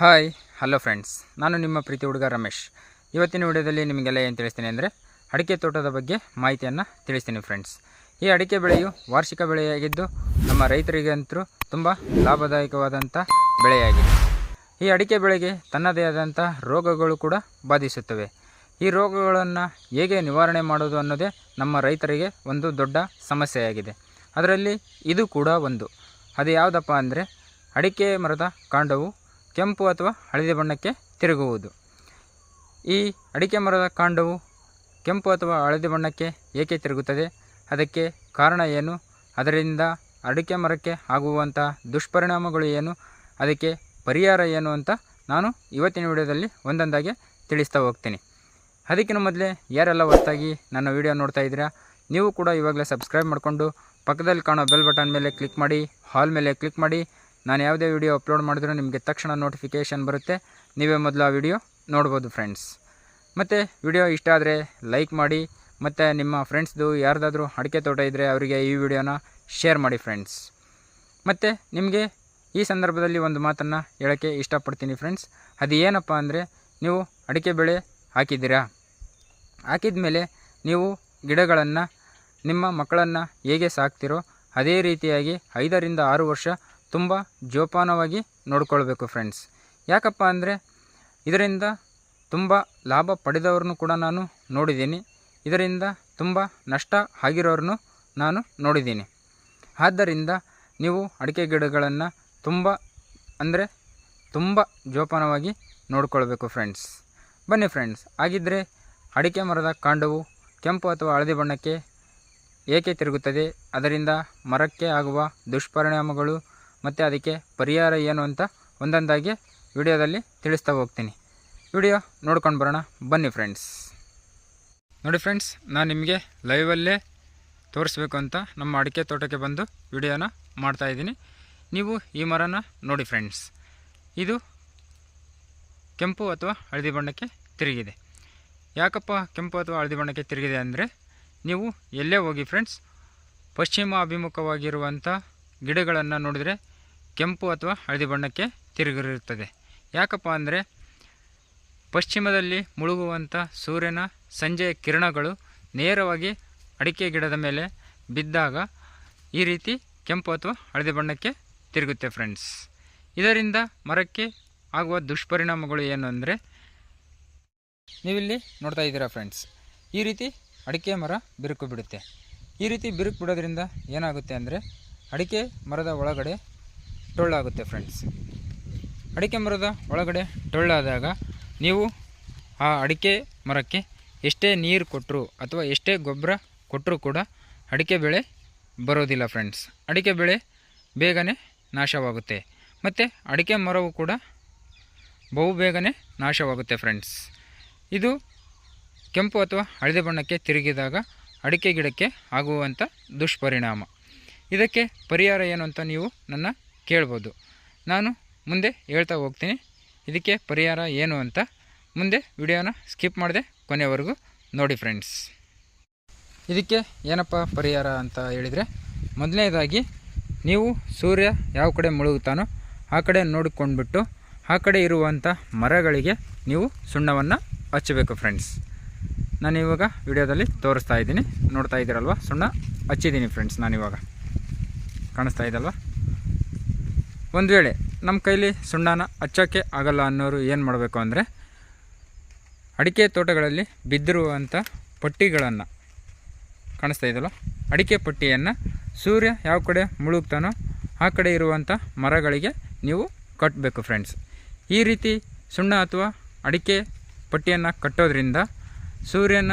Hi, hello friends. ನಾನು ನಿಮ್ಮ ಪ್ರೀತಿ ಹುಡುಗ ರಮೇಶ್. ಇವತ್ತಿನ ವಿಡಿಯೋದಲ್ಲಿ ನಿಮಗೆಲ್ಲ ಏನು ತಿಳಿಸ್ತೀನಿ ಅಂದರೆ ಅಡಿಕೆ ತೋಟದ ಬಗ್ಗೆ ಮಾಹಿತಿಯನ್ನು ತಿಳಿಸ್ತೀನಿ ಫ್ರೆಂಡ್ಸ್. ಈ ಅಡಿಕೆ ಬೆಳೆಯು ವಾರ್ಷಿಕ ಬೆಳೆಯಾಗಿದ್ದು ನಮ್ಮ ರೈತರಿಗಂತೂ ತುಂಬ ಲಾಭದಾಯಕವಾದಂಥ ಬೆಳೆಯಾಗಿದೆ. ಈ ಅಡಿಕೆ ಬೆಳೆಗೆ ತನ್ನದೇ ಆದಂಥ ರೋಗಗಳು ಕೂಡ ಬಾಧಿಸುತ್ತವೆ. ಈ ರೋಗಗಳನ್ನು ಹೇಗೆ ನಿವಾರಣೆ ಮಾಡೋದು ಅನ್ನೋದೇ ನಮ್ಮ ರೈತರಿಗೆ ಒಂದು ದೊಡ್ಡ ಸಮಸ್ಯೆಯಾಗಿದೆ. ಅದರಲ್ಲಿ ಇದು ಕೂಡ ಒಂದು. ಅದು ಯಾವುದಪ್ಪ ಅಂದರೆ ಅಡಿಕೆ ಮರದ ಕಾಂಡವು ಕೆಂಪು ಅಥವಾ ಹಳದಿ ಬಣ್ಣಕ್ಕೆ ತಿರುಗುವುದು. ಈ ಅಡಿಕೆ ಮರದ ಕಾಂಡವು ಕೆಂಪು ಅಥವಾ ಹಳದಿ ಬಣ್ಣಕ್ಕೆ ಏಕೆ ತಿರುಗುತ್ತದೆ? ಅದಕ್ಕೆ ಕಾರಣ ಏನು? ಅದರಿಂದ ಅಡಿಕೆ ಮರಕ್ಕೆ ಆಗುವಂಥ ದುಷ್ಪರಿಣಾಮಗಳು ಏನು? ಅದಕ್ಕೆ ಪರಿಹಾರ ಏನು ಅಂತ ನಾನು ಇವತ್ತಿನ ವಿಡಿಯೋದಲ್ಲಿ ಒಂದೊಂದಾಗಿ ತಿಳಿಸ್ತಾ ಹೋಗ್ತೀನಿ. ಅದಕ್ಕಿಂತ ಮೊದಲೇ ಯಾರೆಲ್ಲ ಹೊತ್ತಾಗಿ ನನ್ನ ವಿಡಿಯೋ ನೋಡ್ತಾ ಇದ್ದೀರಾ, ನೀವು ಕೂಡ ಇವಾಗಲೇ ಸಬ್ಸ್ಕ್ರೈಬ್ ಮಾಡಿಕೊಂಡು ಪಕ್ಕದಲ್ಲಿ ಕಾಣೋ ಬೆಲ್ ಬಟನ್ ಮೇಲೆ ಕ್ಲಿಕ್ ಮಾಡಿ, ಹಾಲ್ ಮೇಲೆ ಕ್ಲಿಕ್ ಮಾಡಿ ನಾನು ಯಾವುದೇ ವಿಡಿಯೋ ಅಪ್ಲೋಡ್ ಮಾಡಿದ್ರು ನಿಮಗೆ ತಕ್ಷಣ ನೋಟಿಫಿಕೇಷನ್ ಬರುತ್ತೆ. ನೀವೇ ಮೊದಲು ಆ ವಿಡಿಯೋ ನೋಡ್ಬೋದು ಫ್ರೆಂಡ್ಸ್ ಮತ್ತು ವಿಡಿಯೋ ಇಷ್ಟ ಆದರೆ ಲೈಕ್ ಮಾಡಿ, ಮತ್ತು ನಿಮ್ಮ ಫ್ರೆಂಡ್ಸ್ದು ಯಾರ್ದಾದ್ರೂ ಅಡಿಕೆ ತೋಟ ಇದ್ದರೆ ಅವರಿಗೆ ಈ ವಿಡಿಯೋನ ಶೇರ್ ಮಾಡಿ ಫ್ರೆಂಡ್ಸ್ ಮತ್ತು ನಿಮಗೆ ಈ ಸಂದರ್ಭದಲ್ಲಿ ಒಂದು ಮಾತನ್ನು ಹೇಳೋಕ್ಕೆ ಇಷ್ಟಪಡ್ತೀನಿ ಫ್ರೆಂಡ್ಸ್ ಅದು ಏನಪ್ಪ ಅಂದರೆ ನೀವು ಅಡಿಕೆ ಬೆಳೆ ಹಾಕಿದ್ದೀರಾ? ಹಾಕಿದ ಮೇಲೆ ನೀವು ಗಿಡಗಳನ್ನು, ನಿಮ್ಮ ಮಕ್ಕಳನ್ನು ಹೇಗೆ ಸಾಕ್ತಿರೋ, ಅದೇ ರೀತಿಯಾಗಿ ಐದರಿಂದ ಆರು ವರ್ಷ ತುಂಬ ಜೋಪಾನವಾಗಿ ನೋಡಿಕೊಳ್ಬೇಕು ಫ್ರೆಂಡ್ಸ್ ಯಾಕಪ್ಪ ಅಂದರೆ ಇದರಿಂದ ತುಂಬ ಲಾಭ ಪಡೆದವ್ರನ್ನೂ ಕೂಡ ನಾನು ನೋಡಿದ್ದೀನಿ. ಇದರಿಂದ ತುಂಬ ನಷ್ಟ ಆಗಿರೋರನ್ನು ನಾನು ನೋಡಿದ್ದೀನಿ. ಆದ್ದರಿಂದ ನೀವು ಅಡಿಕೆ ಗಿಡಗಳನ್ನು ತುಂಬ ಅಂದರೆ ತುಂಬ ಜೋಪಾನವಾಗಿ ನೋಡಿಕೊಳ್ಬೇಕು ಫ್ರೆಂಡ್ಸ್ ಬನ್ನಿ ಫ್ರೆಂಡ್ಸ್ ಹಾಗಿದ್ದರೆ ಅಡಿಕೆ ಮರದ ಕಾಂಡವು ಕೆಂಪು ಅಥವಾ ಹಳದಿ ಬಣ್ಣಕ್ಕೆ ಏಕೆ ತಿರುಗುತ್ತದೆ? ಅದರಿಂದ ಮರಕ್ಕೆ ಆಗುವ ದುಷ್ಪರಿಣಾಮಗಳು ಮತ್ತು ಅದಕ್ಕೆ ಪರಿಹಾರ ಏನು ಅಂತ ಒಂದೊಂದಾಗಿ ವಿಡಿಯೋದಲ್ಲಿ ತಿಳಿಸ್ತಾ ಹೋಗ್ತೀನಿ. ವಿಡಿಯೋ ನೋಡ್ಕೊಂಡು ಬರೋಣ. ಬನ್ನಿ ಫ್ರೆಂಡ್ಸ್ ನೋಡಿ ಫ್ರೆಂಡ್ಸ್ ನಾನು ನಿಮಗೆ ಲೈವಲ್ಲೇ ತೋರಿಸ್ಬೇಕು ಅಂತ ನಮ್ಮ ಅಡಿಕೆ ತೋಟಕ್ಕೆ ಬಂದು ವಿಡಿಯೋನ ಮಾಡ್ತಾಯಿದ್ದೀನಿ ನೀವು ಈ ಮರನ ನೋಡಿ ಫ್ರೆಂಡ್ಸ್ ಇದು ಕೆಂಪು ಅಥವಾ ಹಳದಿ ಬಣ್ಣಕ್ಕೆ ತಿರುಗಿದೆ. ಯಾಕಪ್ಪ ಕೆಂಪು ಅಥವಾ ಹಳದಿ ಬಣ್ಣಕ್ಕೆ ತಿರುಗಿದೆ ಅಂದರೆ ನೀವು ಎಲ್ಲೇ ಹೋಗಿ ಫ್ರೆಂಡ್ಸ್ ಪಶ್ಚಿಮ ಅಭಿಮುಖವಾಗಿರುವಂಥ ಗಿಡಗಳನ್ನು ನೋಡಿದರೆ ಕೆಂಪು ಅಥವಾ ಹಳದಿ ಬಣ್ಣಕ್ಕೆ ತಿರುಗಿರುತ್ತದೆ. ಯಾಕಪ್ಪ ಅಂದರೆ ಪಶ್ಚಿಮದಲ್ಲಿ ಮುಳುಗುವಂಥ ಸೂರ್ಯನ ಸಂಜೆಯ ಕಿರಣಗಳು ನೇರವಾಗಿ ಅಡಿಕೆ ಗಿಡದ ಮೇಲೆ ಬಿದ್ದಾಗ ಈ ರೀತಿ ಕೆಂಪು ಅಥವಾ ಹಳದಿ ಬಣ್ಣಕ್ಕೆ ತಿರುಗುತ್ತೆ ಫ್ರೆಂಡ್ಸ್ ಇದರಿಂದ ಮರಕ್ಕೆ ಆಗುವ ದುಷ್ಪರಿಣಾಮಗಳು ಏನು ಅಂದರೆ ನೀವಿಲ್ಲಿ ನೋಡ್ತಾ ಇದ್ದೀರಾ ಫ್ರೆಂಡ್ಸ್ ಈ ರೀತಿ ಅಡಿಕೆ ಮರ ಬಿರುಕು ಬಿಡುತ್ತೆ. ಈ ರೀತಿ ಬಿರುಕು ಬಿಡೋದ್ರಿಂದ ಏನಾಗುತ್ತೆ ಅಂದರೆ ಅಡಿಕೆ ಮರದ ಒಳಗಡೆ ಟೊಳ್ಳಾಗುತ್ತೆ ಫ್ರೆಂಡ್ಸ್ ಅಡಿಕೆ ಮರದ ಒಳಗಡೆ ಟೊಳ್ಳಾದಾಗ ನೀವು ಆ ಅಡಿಕೆ ಮರಕ್ಕೆ ಎಷ್ಟೇ ನೀರು ಕೊಟ್ಟರು ಅಥವಾ ಎಷ್ಟೇ ಗೊಬ್ಬರ ಕೊಟ್ಟರೂ ಕೂಡ ಅಡಿಕೆ ಬೆಳೆ ಬರೋದಿಲ್ಲ ಫ್ರೆಂಡ್ಸ್ ಅಡಿಕೆ ಬೆಳೆ ಬೇಗನೆ ನಾಶವಾಗುತ್ತೆ. ಮತ್ತು ಅಡಿಕೆ ಮರವು ಕೂಡ ಬಹು ಬೇಗನೆ ನಾಶವಾಗುತ್ತೆ ಫ್ರೆಂಡ್ಸ್ ಇದು ಕೆಂಪು ಅಥವಾ ಹಳದಿ ಬಣ್ಣಕ್ಕೆ ತಿರುಗಿದಾಗ ಅಡಿಕೆ ಗಿಡಕ್ಕೆ ಆಗುವಂಥ ದುಷ್ಪರಿಣಾಮ. ಇದಕ್ಕೆ ಪರಿಹಾರ ಏನು ಅಂತ ನೀವು ನನ್ನ ಕೇಳ್ಬೋದು. ನಾನು ಮುಂದೆ ಹೇಳ್ತಾ ಹೋಗ್ತೀನಿ. ಇದಕ್ಕೆ ಪರಿಹಾರ ಏನು ಅಂತ ಮುಂದೆ ವಿಡಿಯೋನ ಸ್ಕಿಪ್ ಮಾಡಿದೆ ಕೊನೆವರೆಗೂ ನೋಡಿ ಫ್ರೆಂಡ್ಸ್. ಇದಕ್ಕೆ ಏನಪ್ಪ ಪರಿಹಾರ ಅಂತ ಹೇಳಿದರೆ, ಮೊದಲನೇದಾಗಿ ನೀವು ಸೂರ್ಯ ಯಾವ ಕಡೆ ಮುಳುಗುತ್ತಾನೋ ಆ ಕಡೆ ನೋಡಿಕೊಂಡ್ಬಿಟ್ಟು ಆ ಕಡೆ ಇರುವಂಥ ಮರಗಳಿಗೆ ನೀವು ಸುಣ್ಣವನ್ನು ಹಚ್ಚಬೇಕು ಫ್ರೆಂಡ್ಸ್. ನಾನು ಇವಾಗ ವಿಡಿಯೋದಲ್ಲಿ ತೋರಿಸ್ತಾ ಇದ್ದೀನಿ. ನೋಡ್ತಾ ಇದ್ದೀರಲ್ವ? ಸುಣ್ಣ ಹಚ್ಚಿದ್ದೀನಿ ಫ್ರೆಂಡ್ಸ್ ನಾನಿವಾಗ. ಕಾಣಿಸ್ತಾ ಇದ್ದಲ್ವ ಒಂದು ವೇಳೆ ನಮ್ಮ ಕೈಲಿ ಸುಣ್ಣನ ಹಚ್ಚೋಕ್ಕೆ ಆಗಲ್ಲ ಅನ್ನೋರು ಏನು ಮಾಡಬೇಕು ಅಂದರೆ ಅಡಿಕೆ ತೋಟಗಳಲ್ಲಿ ಬಿದ್ದಿರುವಂಥ ಪಟ್ಟಿಗಳನ್ನು ಕಾಣಿಸ್ತಾ ಇದೆಯಲ್ಲ? ಅಡಿಕೆ ಪಟ್ಟಿಯನ್ನು ಸೂರ್ಯ ಯಾವ ಕಡೆ ಮುಳುಗ್ತಾನೋ ಆ ಕಡೆ ಇರುವಂಥ ಮರಗಳಿಗೆ ನೀವು ಕಟ್ಟಬೇಕು ಫ್ರೆಂಡ್ಸ್ ಈ ರೀತಿ ಸುಣ್ಣ ಅಥವಾ ಅಡಿಕೆ ಪಟ್ಟಿಯನ್ನು ಕಟ್ಟೋದ್ರಿಂದ ಸೂರ್ಯನ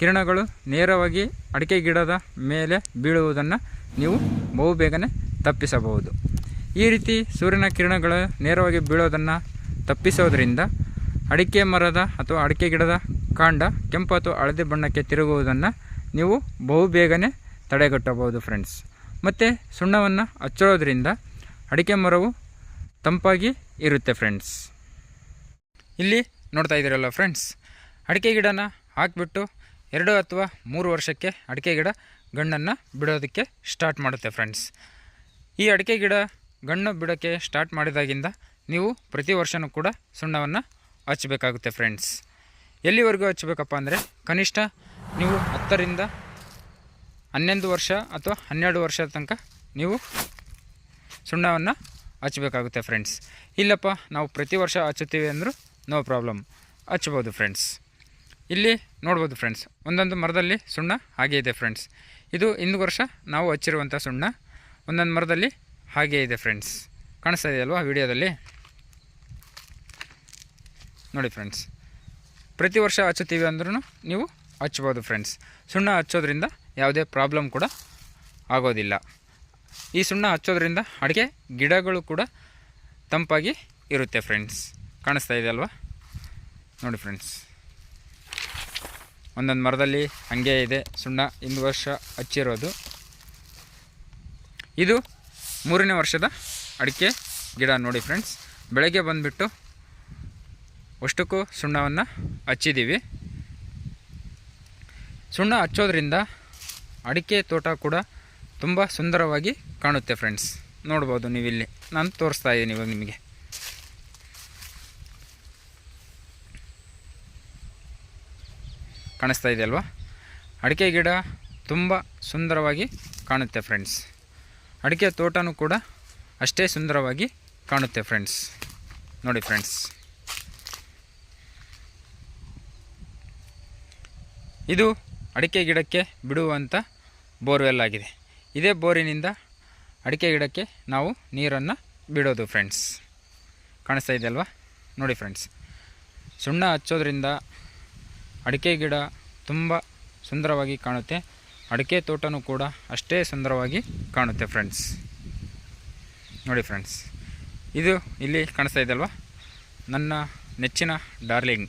ಕಿರಣಗಳು ನೇರವಾಗಿ ಅಡಿಕೆ ಗಿಡದ ಮೇಲೆ ಬೀಳುವುದನ್ನು ನೀವು ಬಹು ಬೇಗನೆ ತಪ್ಪಿಸಬಹುದು. ಈ ರೀತಿ ಸೂರ್ಯನ ಕಿರಣಗಳು ನೇರವಾಗಿ ಬೀಳೋದನ್ನು ತಪ್ಪಿಸೋದ್ರಿಂದ ಅಡಿಕೆ ಮರದ ಅಥವಾ ಅಡಿಕೆ ಗಿಡದ ಕಾಂಡ ಕೆಂಪು ಅಥವಾ ಹಳದಿ ಬಣ್ಣಕ್ಕೆ ತಿರುಗುವುದನ್ನು ನೀವು ಬಹು ಬೇಗನೆ ತಡೆಗಟ್ಟಬಹುದು ಫ್ರೆಂಡ್ಸ್ ಮತ್ತು ಸುಣ್ಣವನ್ನು ಹಚ್ಚೋದ್ರಿಂದ ಅಡಿಕೆ ಮರವು ತಂಪಾಗಿ ಇರುತ್ತೆ ಫ್ರೆಂಡ್ಸ್ ಇಲ್ಲಿ ನೋಡ್ತಾ ಇದ್ದೀರಲ್ಲ ಫ್ರೆಂಡ್ಸ್ ಅಡಿಕೆ ಗಿಡನ ಹಾಕಿಬಿಟ್ಟು ಎರಡು ಅಥವಾ ಮೂರು ವರ್ಷಕ್ಕೆ ಅಡಿಕೆ ಗಿಡ ಗಣ್ಣನ್ನು ಬಿಡೋದಕ್ಕೆ ಸ್ಟಾರ್ಟ್ ಮಾಡುತ್ತೆ ಫ್ರೆಂಡ್ಸ್ ಈ ಅಡಿಕೆ ಗಿಡ ಗಣ್ಣು ಬಿಡೋಕ್ಕೆ ಸ್ಟಾರ್ಟ್ ಮಾಡಿದಾಗಿಂದ ನೀವು ಪ್ರತಿ ವರ್ಷವೂ ಕೂಡ ಸುಣ್ಣವನ್ನು ಹಚ್ಚಬೇಕಾಗುತ್ತೆ ಫ್ರೆಂಡ್ಸ್ ಎಲ್ಲಿವರೆಗೂ ಹಚ್ಚಬೇಕಪ್ಪ ಅಂದರೆ ಕನಿಷ್ಠ ನೀವು ಹತ್ತರಿಂದ ಹನ್ನೊಂದು ವರ್ಷ ಅಥವಾ ಹನ್ನೆರಡು ವರ್ಷ ತನಕ ನೀವು ಸುಣ್ಣವನ್ನು ಹಚ್ಚಬೇಕಾಗುತ್ತೆ ಫ್ರೆಂಡ್ಸ್ ಇಲ್ಲಪ್ಪ, ನಾವು ಪ್ರತಿ ವರ್ಷ ಹಚ್ಚುತ್ತೀವಿ ಅಂದರೂ ನೋ ಪ್ರಾಬ್ಲಮ್ ಹಚ್ಬೋದು ಫ್ರೆಂಡ್ಸ್ ಇಲ್ಲಿ ನೋಡ್ಬೋದು ಫ್ರೆಂಡ್ಸ್ ಒಂದೊಂದು ಮರದಲ್ಲಿ ಸುಣ್ಣ ಹಾಗೆ ಇದೆ ಫ್ರೆಂಡ್ಸ್ ಇದು ಇಂದು ವರ್ಷ ನಾವು ಹಚ್ಚಿರುವಂಥ ಸುಣ್ಣ, ಒಂದೊಂದು ಮರದಲ್ಲಿ ಹಾಗೆ ಇದೆ ಫ್ರೆಂಡ್ಸ್ ಕಾಣಿಸ್ತಾ ಇದೆಯಲ್ವಾ ವಿಡಿಯೋದಲ್ಲಿ? ನೋಡಿ ಫ್ರೆಂಡ್ಸ್ ಪ್ರತಿ ವರ್ಷ ಹಚ್ಚುತ್ತೀವಿ ಅಂದ್ರೂ ನೀವು ಹಚ್ಬೋದು ಫ್ರೆಂಡ್ಸ್ ಸುಣ್ಣ ಹಚ್ಚೋದ್ರಿಂದ ಯಾವುದೇ ಪ್ರಾಬ್ಲಮ್ ಕೂಡ ಆಗೋದಿಲ್ಲ. ಈ ಸುಣ್ಣ ಹಚ್ಚೋದ್ರಿಂದ ಅಡಿಕೆ ಗಿಡಗಳು ಕೂಡ ತಂಪಾಗಿ ಇರುತ್ತೆ ಫ್ರೆಂಡ್ಸ್ ಕಾಣಿಸ್ತಾ ಇದೆ ಅಲ್ವಾ? ನೋಡಿ ಫ್ರೆಂಡ್ಸ್ ಒಂದೊಂದು ಮರದಲ್ಲಿ ಹಾಗೆ ಇದೆ ಸುಣ್ಣ. ಇಂದು ವರ್ಷ ಹಚ್ಚಿರೋದು. ಇದು ಮೂರನೇ ವರ್ಷದ ಅಡಿಕೆ ಗಿಡ ನೋಡಿ ಫ್ರೆಂಡ್ಸ್ ಬೆಳಗ್ಗೆ ಬಂದುಬಿಟ್ಟು ಅಷ್ಟಕ್ಕೂ ಸುಣ್ಣವನ್ನು ಹಚ್ಚಿದ್ದೀವಿ ಸುಣ್ಣ ಹಚ್ಚೋದ್ರಿಂದ ಅಡಿಕೆ ತೋಟ ಕೂಡ ತುಂಬ ಸುಂದರವಾಗಿ ಕಾಣುತ್ತೆ ಫ್ರೆಂಡ್ಸ್ ನೋಡ್ಬೋದು ನೀವಿಲ್ಲಿ. ನಾನು ತೋರಿಸ್ತಾ ಇದ್ದೀನಿ ಇವಾಗ ನಿಮಗೆ. ಕಾಣಿಸ್ತಾ ಇದೆ ಅಲ್ವಾ? ಅಡಿಕೆ ಗಿಡ ತುಂಬ ಸುಂದರವಾಗಿ ಕಾಣುತ್ತೆ ಫ್ರೆಂಡ್ಸ್ ಅಡಿಕೆ ತೋಟನೂ ಕೂಡ ಅಷ್ಟೇ ಸುಂದರವಾಗಿ ಕಾಣುತ್ತೆ ಫ್ರೆಂಡ್ಸ್ ನೋಡಿ ಫ್ರೆಂಡ್ಸ್ ಇದು ಅಡಿಕೆ ಗಿಡಕ್ಕೆ ಬಿಡುವಂಥ ಬೋರ್ವೆಲ್ ಆಗಿದೆ. ಇದೇ ಬೋರಿನಿಂದ ಅಡಿಕೆ ಗಿಡಕ್ಕೆ ನಾವು ನೀರನ್ನು ಬಿಡೋದು ಫ್ರೆಂಡ್ಸ್ ಕಾಣಿಸ್ತಾ ಇದೆ ಅಲ್ವಾ? ನೋಡಿ ಫ್ರೆಂಡ್ಸ್ ಸುಣ್ಣ ಹಚ್ಚೋದ್ರಿಂದ ಅಡಿಕೆ ಗಿಡ ತುಂಬ ಸುಂದರವಾಗಿ ಕಾಣುತ್ತೆ. ಅಡಿಕೆ ತೋಟನೂ ಕೂಡ ಅಷ್ಟೇ ಸುಂದರವಾಗಿ ಕಾಣುತ್ತೆ ಫ್ರೆಂಡ್ಸ್ ನೋಡಿ ಫ್ರೆಂಡ್ಸ್ ಇದು ಇಲ್ಲಿ ಕಾಣಿಸ್ತಾ ಇದೆ ಅಲ್ವಾ? ನನ್ನ ನೆಚ್ಚಿನ ಡಾರ್ಲಿಂಗ್.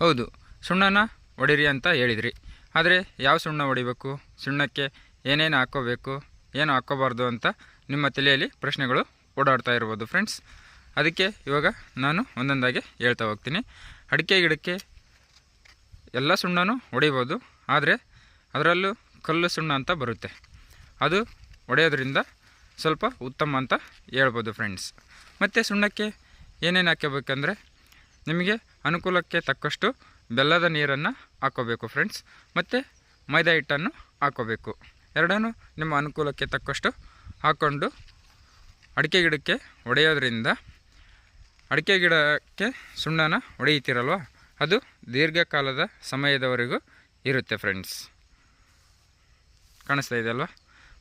ಹೌದು, ಸುಣ್ಣನ ಹೊಡಿರಿ ಅಂತ ಹೇಳಿದ್ರಿ. ಆದರೆ ಯಾವ ಸುಣ್ಣ ಹೊಡಿಬೇಕು ಸುಣ್ಣಕ್ಕೆ ಏನೇನು ಹಾಕ್ಕೋಬೇಕು ಏನು ಹಾಕ್ಕೋಬಾರ್ದು ಅಂತ ನಿಮ್ಮ ತಲೆಯಲ್ಲಿ ಪ್ರಶ್ನೆಗಳು ಓಡಾಡ್ತಾ ಇರ್ಬೋದು ಫ್ರೆಂಡ್ಸ್ ಅದಕ್ಕೆ ಇವಾಗ ನಾನು ಒಂದೊಂದಾಗಿ ಹೇಳ್ತಾ ಹೋಗ್ತೀನಿ. ಅಡಿಕೆ ಗಿಡಕ್ಕೆ ಎಲ್ಲ ಸುಣ್ಣನೂ ಹೊಡಿಬೋದು ಆದರೆ ಅದರಲ್ಲೂ ಕಲ್ಲು ಸುಣ್ಣ ಅಂತ ಬರುತ್ತೆ. ಅದು ಒಡೆಯೋದ್ರಿಂದ ಸ್ವಲ್ಪ ಉತ್ತಮ ಅಂತ ಹೇಳ್ಬೋದು ಫ್ರೆಂಡ್ಸ್ ಮತ್ತು ಸುಣ್ಣಕ್ಕೆ ಏನೇನು ಹಾಕೋಬೇಕಂದ್ರೆ ನಿಮಗೆ ಅನುಕೂಲಕ್ಕೆ ತಕ್ಕಷ್ಟು ಬೆಲ್ಲದ ನೀರನ್ನು ಹಾಕೋಬೇಕು ಫ್ರೆಂಡ್ಸ್ ಮತ್ತು ಮೈದಾ ಹಿಟ್ಟನ್ನು ಹಾಕೋಬೇಕು ಎರಡನ್ನೂ ನಿಮ್ಮ ಅನುಕೂಲಕ್ಕೆ ತಕ್ಕಷ್ಟು ಹಾಕ್ಕೊಂಡು ಅಡಿಕೆ ಗಿಡಕ್ಕೆ ಒಡೆಯೋದ್ರಿಂದ ಅಡಿಕೆ ಗಿಡಕ್ಕೆ ಸುಣ್ಣನ ಹೊಡೆಯುತ್ತೀರಲ್ವ ಅದು ದೀರ್ಘಕಾಲದ ಸಮಯದವರೆಗೂ ಇರುತ್ತೆ ಫ್ರೆಂಡ್ಸ್ ಕಾಣಿಸ್ತಾ ಇದೆ ಅಲ್ವಾ?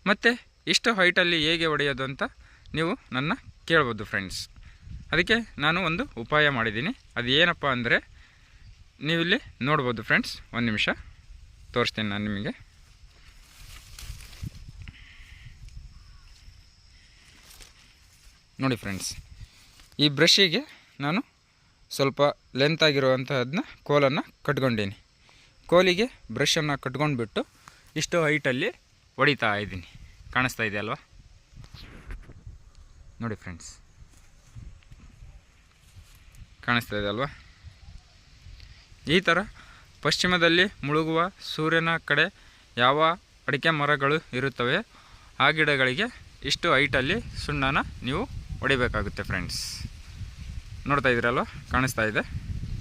ಮತ್ತು ಇಷ್ಟು ಹೈಟಲ್ಲಿ ಹೇಗೆ ಹೊಡೆಯೋದು ಅಂತ ನೀವು ನನ್ನ ಕೇಳ್ಬೋದು ಫ್ರೆಂಡ್ಸ್ ಅದಕ್ಕೆ ನಾನು ಒಂದು ಉಪಾಯ ಮಾಡಿದ್ದೀನಿ. ಅದು ಏನಪ್ಪ ಅಂದರೆ ನೀವಿಲ್ಲಿ ನೋಡ್ಬೋದು ಫ್ರೆಂಡ್ಸ್ ಒಂದು ನಿಮಿಷ. ತೋರಿಸ್ತೀನಿ ನಾನು ನಿಮಗೆ. ನೋಡಿ ಫ್ರೆಂಡ್ಸ್ ಈ ಬ್ರಷಿಗೆ ನಾನು ಸ್ವಲ್ಪ ಲೆಂತ್ ಆಗಿರುವಂತಹದನ್ನ ಕೋಲನ್ನು ಕಟ್ಕೊಂಡೀನಿ. ಕೋಲಿಗೆ ಬ್ರಷನ್ನು ಕಟ್ಕೊಂಡ್ಬಿಟ್ಟು ಇಷ್ಟು ಹೈಟಲ್ಲಿ ಹೊಡಿತಾ ಇದ್ದೀನಿ. ಕಾಣಿಸ್ತಾ ಇದೆ ಅಲ್ವಾ? ನೋಡಿ ಫ್ರೆಂಡ್ಸ್ ಕಾಣಿಸ್ತಾ ಇದೆ ಅಲ್ವಾ? ಈ ಥರ ಪಶ್ಚಿಮದಲ್ಲಿ ಮುಳುಗುವ ಸೂರ್ಯನ ಕಡೆ ಯಾವ ಅಡಿಕೆ ಮರಗಳು ಇರುತ್ತವೆ, ಆ ಗಿಡಗಳಿಗೆ ಇಷ್ಟು ಹೈಟಲ್ಲಿ ಸುಣ್ಣನ ನೀವು ಹೊಡಿಬೇಕಾಗುತ್ತೆ ಫ್ರೆಂಡ್ಸ್ ನೋಡ್ತಾ ಇದ್ದೀರಲ್ವ? ಕಾಣಿಸ್ತಾ ಇದೆ.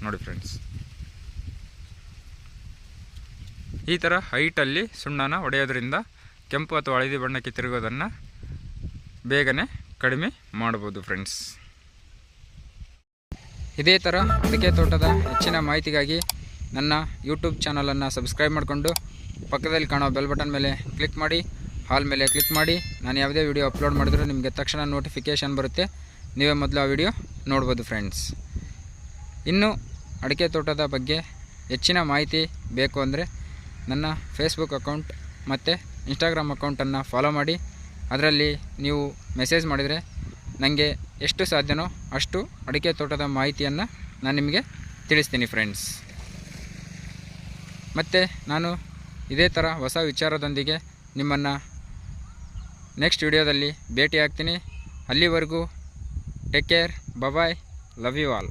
ನೋಡಿ ಫ್ರೆಂಡ್ಸ್ ಈ ಥರ ಹೈಟಲ್ಲಿ ಸುಣ್ಣನ ಹೊಡೆಯೋದ್ರಿಂದ ಕೆಂಪು ಅಥವಾ ಹಳದಿ ಬಣ್ಣಕ್ಕೆ ತಿರುಗೋದನ್ನು ಬೇಗನೆ ಕಡಿಮೆ ಮಾಡ್ಬೋದು ಫ್ರೆಂಡ್ಸ್ ಇದೇ ಥರ ಅಡಿಕೆ ತೋಟದ ಹೆಚ್ಚಿನ ಮಾಹಿತಿಗಾಗಿ ನನ್ನ ಯೂಟ್ಯೂಬ್ ಚಾನಲನ್ನು ಸಬ್ಸ್ಕ್ರೈಬ್ ಮಾಡಿಕೊಂಡು ಪಕ್ಕದಲ್ಲಿ ಕಾಣೋ ಬೆಲ್ ಬಟನ್ ಮೇಲೆ ಕ್ಲಿಕ್ ಮಾಡಿ ಹಾಲ್ ಮೇಲೆ ಕ್ಲಿಕ್ ಮಾಡಿ. ನಾನು ಯಾವುದೇ ವಿಡಿಯೋ ಅಪ್ಲೋಡ್ ಮಾಡಿದರೂ ನಿಮಗೆ ತಕ್ಷಣ ನೋಟಿಫಿಕೇಷನ್ ಬರುತ್ತೆ. ನೀವೇ ಮೊದಲು ಆ ವಿಡಿಯೋ ನೋಡ್ಬೋದು ಫ್ರೆಂಡ್ಸ್ ಇನ್ನು ಅಡಿಕೆ ತೋಟದ ಬಗ್ಗೆ ಹೆಚ್ಚಿನ ಮಾಹಿತಿ ಬೇಕು ಅಂದರೆ ನನ್ನ ಫೇಸ್ಬುಕ್ ಅಕೌಂಟ್ ಮತ್ತು ಇನ್ಸ್ಟಾಗ್ರಾಮ್ ಅಕೌಂಟನ್ನು ಫಾಲೋ ಮಾಡಿ. ಅದರಲ್ಲಿ ನೀವು ಮೆಸೇಜ್ ಮಾಡಿದರೆ ನನಗೆ ಎಷ್ಟು ಸಾಧ್ಯನೋ ಅಷ್ಟು ಅಡಿಕೆ ತೋಟದ ಮಾಹಿತಿಯನ್ನು ನಾನು ನಿಮಗೆ ತಿಳಿಸ್ತೀನಿ ಫ್ರೆಂಡ್ಸ್ ಮತ್ತು ನಾನು ಇದೇ ಥರ ಹೊಸ ವಿಚಾರದೊಂದಿಗೆ ನಿಮ್ಮನ್ನು ನೆಕ್ಸ್ಟ್ ವಿಡಿಯೋದಲ್ಲಿ ಭೇಟಿ ಆಗ್ತೀನಿ ಅಲ್ಲಿವರೆಗೂ take care bye bye love you all